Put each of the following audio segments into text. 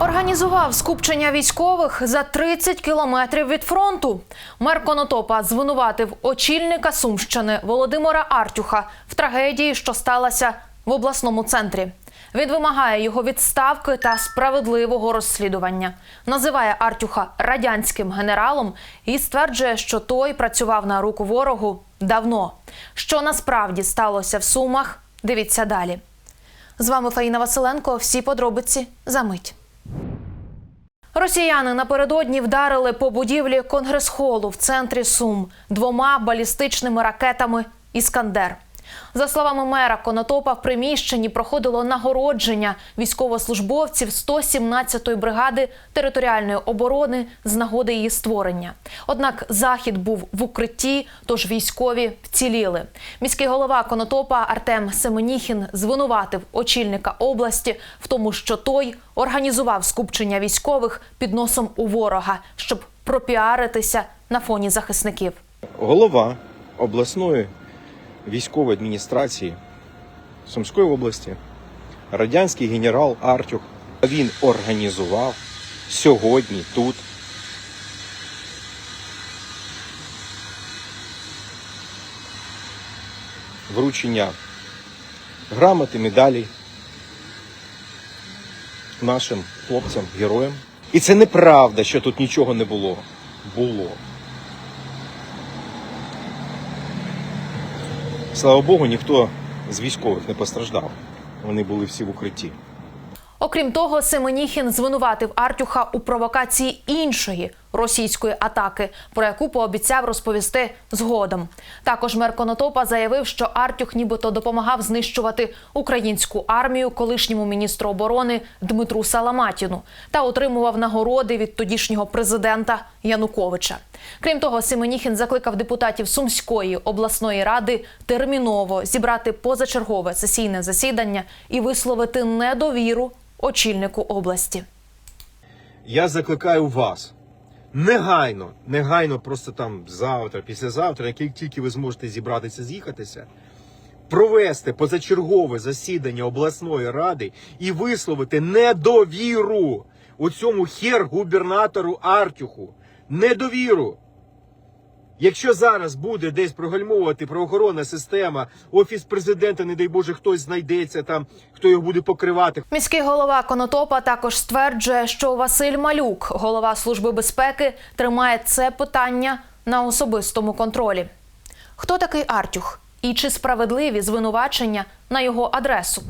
Організував скупчення військових за 30 кілометрів від фронту. Мер Конотопа звинуватив очільника Сумщини Володимира Артюха в трагедії, що сталася в обласному центрі. Він вимагає його відставки та справедливого розслідування. Називає Артюха радянським генералом і стверджує, що той працював на руку ворогу давно. Що насправді сталося в Сумах? Дивіться далі. З вами Фаїна Василенко. Всі подробиці за мить. Росіяни напередодні вдарили по будівлі конгрес-холу в центрі Сум двома балістичними ракетами Іскандер. За словами мера Конотопа, в приміщенні проходило нагородження військовослужбовців 117-ї бригади територіальної оборони з нагоди її створення. Однак захід був в укритті, тож військові вціліли. Міський голова Конотопа Артем Семеніхін звинуватив очільника області в тому, що той організував скупчення військових під носом у ворога, щоб пропіаритися на фоні захисників. голова обласної військової адміністрації Сумської області, радянський генерал Артюх. Він організував сьогодні тут вручення грамоти, медалей нашим хлопцям, героям. І це неправда, що тут нічого не було. Було. Слава Богу, ніхто з військових не постраждав. Вони були всі в укритті. Окрім того, Семеніхін звинуватив Артюха у провокації іншої російської атаки, про яку пообіцяв розповісти згодом. Також мер Конотопа заявив, що Артюх нібито допомагав знищувати українську армію колишньому міністру оборони Дмитру Саламатіну та отримував нагороди від тодішнього президента Януковича. Крім того, Семеніхін закликав депутатів Сумської обласної ради терміново зібрати позачергове сесійне засідання і висловити недовіру очільнику області. Я закликаю вас негайно, негайно, просто там завтра, післязавтра, як тільки ви зможете зібратися, з'їхатися, провести позачергове засідання обласної ради і висловити недовіру у цьому хер-губернатору Артюху. Недовіру. Якщо зараз буде десь прогальмовувати правоохоронна система, офіс президента, не дай Боже, хтось знайдеться там, хто його буде покривати, Міський голова Конотопа також стверджує, що Василь Малюк, голова служби безпеки, тримає це питання на особистому контролі. Хто такий Артюх і чи справедливі звинувачення на його адресу?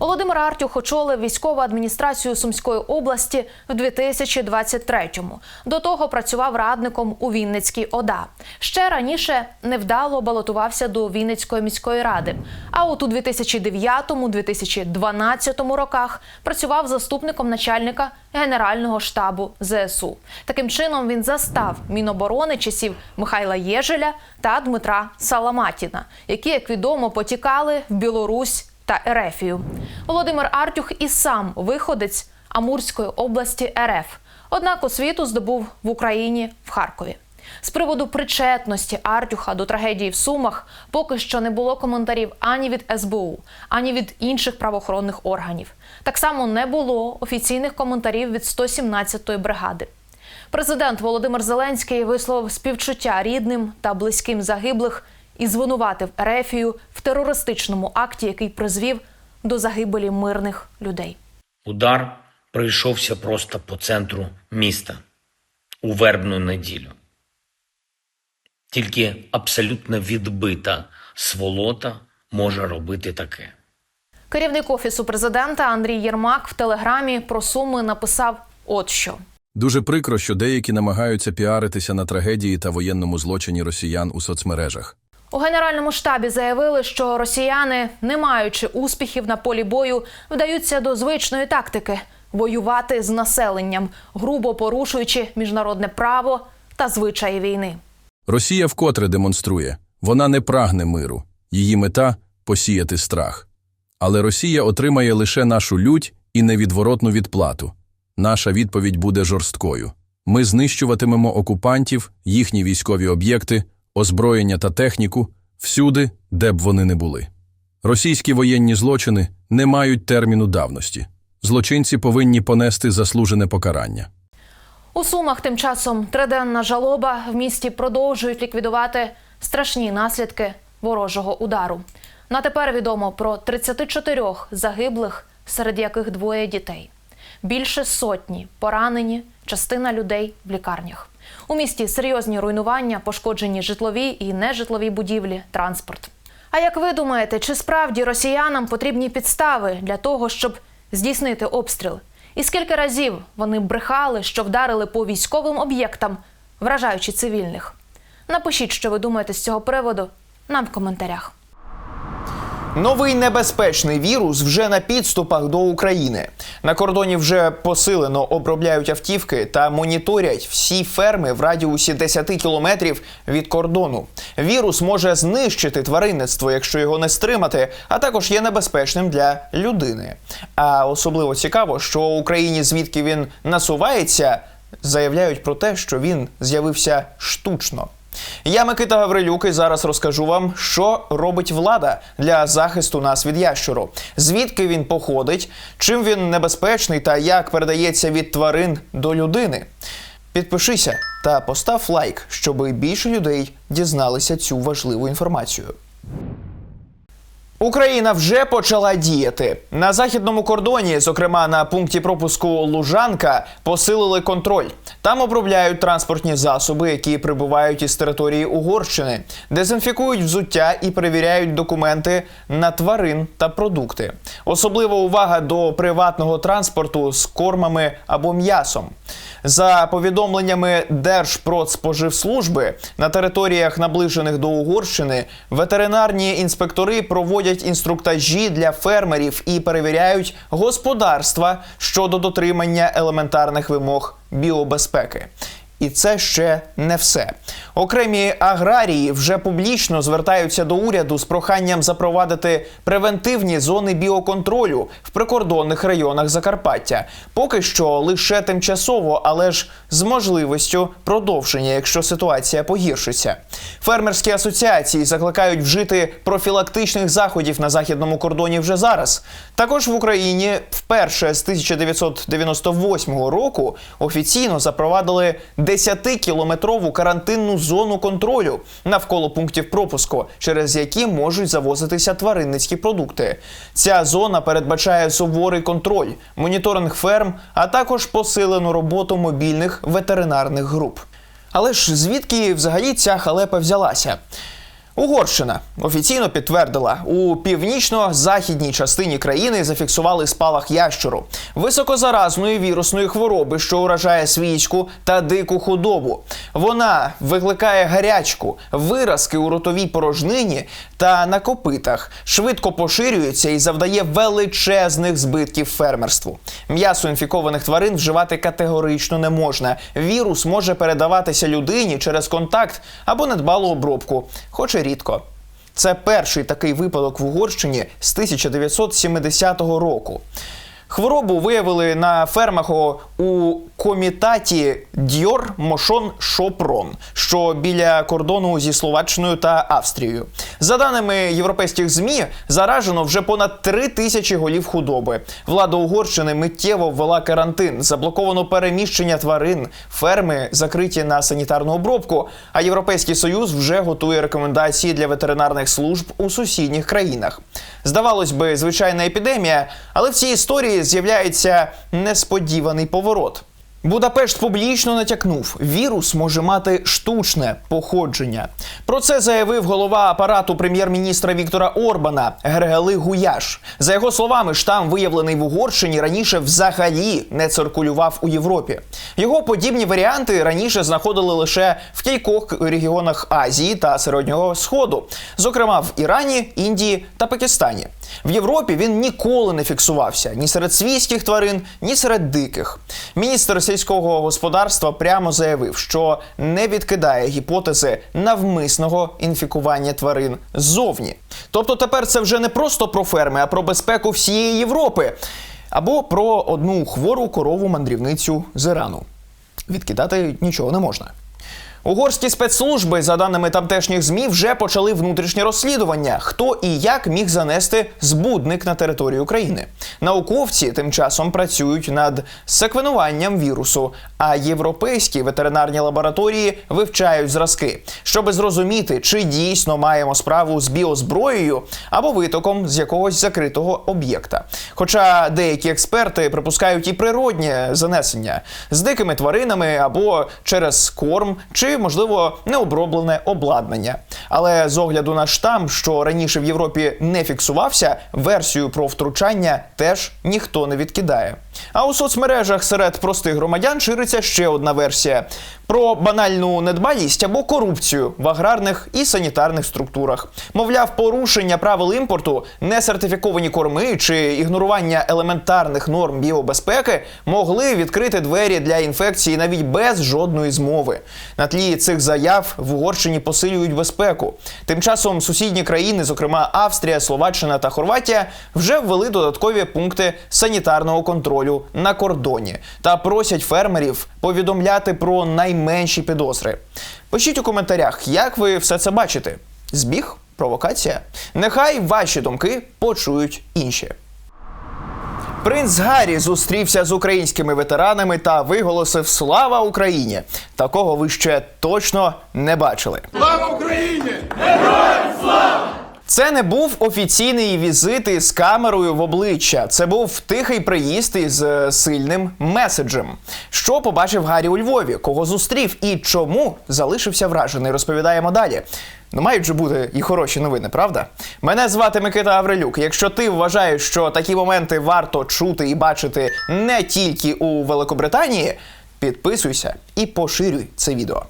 Володимир Артюх очолив військову адміністрацію Сумської області в 2023-му. До того працював радником у Вінницькій ОДА. Ще раніше невдало балотувався до Вінницької міської ради. А от у 2009-2012 роках працював заступником начальника Генерального штабу ЗСУ. Таким чином він застав Міноборони часів Михайла Єжеля та Дмитра Саламатіна, які, як відомо, потікали в Білорусь та Ерефію. Володимир Артюх і сам виходець Амурської області РФ. Однак освіту здобув в Україні в Харкові. З приводу причетності Артюха до трагедії в Сумах поки що не було коментарів ані від СБУ, ані від інших правоохоронних органів. Так само не було офіційних коментарів від 117-ї бригади. Президент Володимир Зеленський висловив співчуття рідним та близьким загиблих і звинуватив Ерефію в терористичному акті, який призвів до загибелі мирних людей. Удар прийшовся просто по центру міста у вербну неділю. Тільки абсолютно відбита сволота може робити таке. Керівник офісу президента Андрій Єрмак в телеграмі про суми написав: от що. Дуже прикро, що деякі намагаються піаритися на трагедії та воєнному злочині росіян у соцмережах. У генеральному штабі заявили, що росіяни, не маючи успіхів на полі бою, вдаються до звичної тактики воювати з населенням, грубо порушуючи міжнародне право та звичаї війни. Росія вкотре демонструє, вона не прагне миру, її мета посіяти страх. Але Росія отримає лише нашу лють і невідворотну відплату. Наша відповідь буде жорсткою. Ми знищуватимемо окупантів, їхні військові об'єкти, озброєння та техніку всюди, де б вони не були. Російські воєнні злочини не мають терміну давності. Злочинці повинні понести заслужене покарання. У Сумах тим часом триденна жалоба в місті продовжують ліквідувати страшні наслідки ворожого удару. На тепер відомо про 34 загиблих, серед яких двоє дітей. Більше сотні поранені, частина людей в лікарнях. У місті серйозні руйнування, пошкоджені житлові і нежитлові будівлі, транспорт. А як ви думаєте, чи справді росіянам потрібні підстави для того, щоб здійснити обстріл? І скільки разів вони брехали, що вдарили по військовим об'єктам, вражаючи цивільних? Напишіть, що ви думаєте з цього приводу нам в коментарях. Новий небезпечний вірус вже на підступах до України. На кордоні вже посилено обробляють автівки та моніторять всі ферми в радіусі 10 кілометрів від кордону. Вірус може знищити тваринництво, якщо його не стримати, а також є небезпечним для людини. А особливо цікаво, що Україні, звідки він насувається, заявляють про те, що він з'явився штучно. Я Микита Гаврилюк і зараз розкажу вам, що робить влада для захисту нас від ящуру, звідки він походить, чим він небезпечний та як передається від тварин до людини. Підпишися та постав лайк, щоб більше людей дізналися цю важливу інформацію. Україна вже почала діяти на західному кордоні, зокрема на пункті пропуску Лужанка, посилили контроль. Там обробляють транспортні засоби, які прибувають із території Угорщини, дезінфікують взуття і перевіряють документи на тварин та продукти. Особлива увага до приватного транспорту з кормами або м'ясом. За повідомленнями Держпродспоживслужби на територіях, наближених до Угорщини, ветеринарні інспектори проводять інструктажі для фермерів і перевіряють господарства щодо дотримання елементарних вимог біобезпеки. І це ще не все. Окремі аграрії вже публічно звертаються до уряду з проханням запровадити превентивні зони біоконтролю в прикордонних районах Закарпаття. Поки що лише тимчасово, але ж з можливістю продовження, якщо ситуація погіршиться. Фермерські асоціації закликають вжити профілактичних заходів на західному кордоні вже зараз. Також в Україні вперше з 1998 року офіційно запровадили 10-кілометрову карантинну зону контролю навколо пунктів пропуску, через які можуть завозитися тваринницькі продукти. Ця зона передбачає суворий контроль, моніторинг ферм, а також посилену роботу мобільних ветеринарних груп. Але ж звідки взагалі ця халепа взялася? Угорщина офіційно підтвердила, у північно-західній частині країни зафіксували спалах ящуру, високозаразної вірусної хвороби, що уражає свійську та дику худобу. Вона викликає гарячку, виразки у ротовій порожнині та на копитах, швидко поширюється і завдає величезних збитків фермерству. М'ясо інфікованих тварин вживати категорично не можна. Вірус може передаватися людині через контакт або недбалу обробку, хоч і рідко. Це перший такий випадок в Угорщині з 1970 року. Хворобу виявили на фермах у комітаті Дьор Мошон Шопрон, що біля кордону зі Словаччиною та Австрією. За даними європейських змі, заражено вже понад три тисячі голів худоби. Влада Угорщини миттєво ввела карантин, заблоковано переміщення тварин, ферми закриті на санітарну обробку. А Європейський Союз вже готує рекомендації для ветеринарних служб у сусідніх країнах. Здавалось би, звичайна епідемія, але в цій історії з'являється несподіваний поворот. Будапешт публічно натякнув, вірус може мати штучне походження. Про це заявив голова апарату прем'єр-міністра Віктора Орбана Гергели Гуяш. За його словами, штам, виявлений в Угорщині, раніше взагалі не циркулював у Європі. Його подібні варіанти раніше знаходили лише в кількох регіонах Азії та Середнього Сходу, зокрема в Ірані, Індії та Пакистані. В Європі він ніколи не фіксувався ні серед свійських тварин, ні серед диких. Міністр сільського господарства прямо заявив, що не відкидає гіпотези навмисного інфікування тварин ззовні. Тобто тепер це вже не просто про ферми, а про безпеку всієї Європи. Або про одну хвору корову мандрівницю з Ірану. Відкидати нічого не можна. Угорські спецслужби, за даними тамтешніх змі, вже почали внутрішнє розслідування, хто і як міг занести збудник на територію України. Науковці тим часом працюють над секвенуванням вірусу, а європейські ветеринарні лабораторії вивчають зразки, щоб зрозуміти, чи дійсно маємо справу з біозброєю або витоком з якогось закритого об'єкта. Хоча деякі експерти припускають і природнє занесення з дикими тваринами або через корм, чи можливо необроблене обладнання. Але з огляду на штам, що раніше в Європі не фіксувався, версію про втручання теж ніхто не відкидає. А у соцмережах серед простих громадян шириться ще одна версія про банальну недбалість або корупцію в аграрних і санітарних структурах. Мовляв, порушення правил імпорту, несертифіковані корми чи ігнорування елементарних норм біобезпеки могли відкрити двері для інфекції навіть без жодної змови. На тлі цих заяв в Угорщині посилюють безпеку. Тим часом сусідні країни, зокрема Австрія, Словаччина та Хорватія, вже ввели додаткові пункти санітарного контролю на кордоні та просять фермерів повідомляти про найменші підозри. Пишіть у коментарях, як ви все це бачите. Збіг? Провокація? Нехай ваші думки почують інші. Принц Гаррі зустрівся з українськими ветеранами та виголосив Слава Україні! Такого ви ще точно не бачили. Слава Україні! Це не був офіційний візит із камерою в обличчя. Це був тихий приїзд із е, сильним меседжем. Що побачив Гаррі у Львові, кого зустрів і чому залишився вражений, розповідаємо далі. Ну, мають же бути і хороші новини, правда? Мене звати Микита Аврилюк. Якщо ти вважаєш, що такі моменти варто чути і бачити не тільки у Великобританії, підписуйся і поширюй це відео.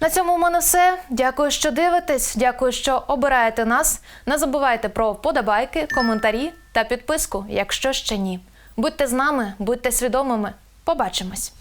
На цьому в мене все. Дякую, що дивитесь. Дякую, що обираєте нас. Не забувайте про вподобайки, коментарі та підписку, якщо ще ні. Будьте з нами, будьте свідомими. Побачимось.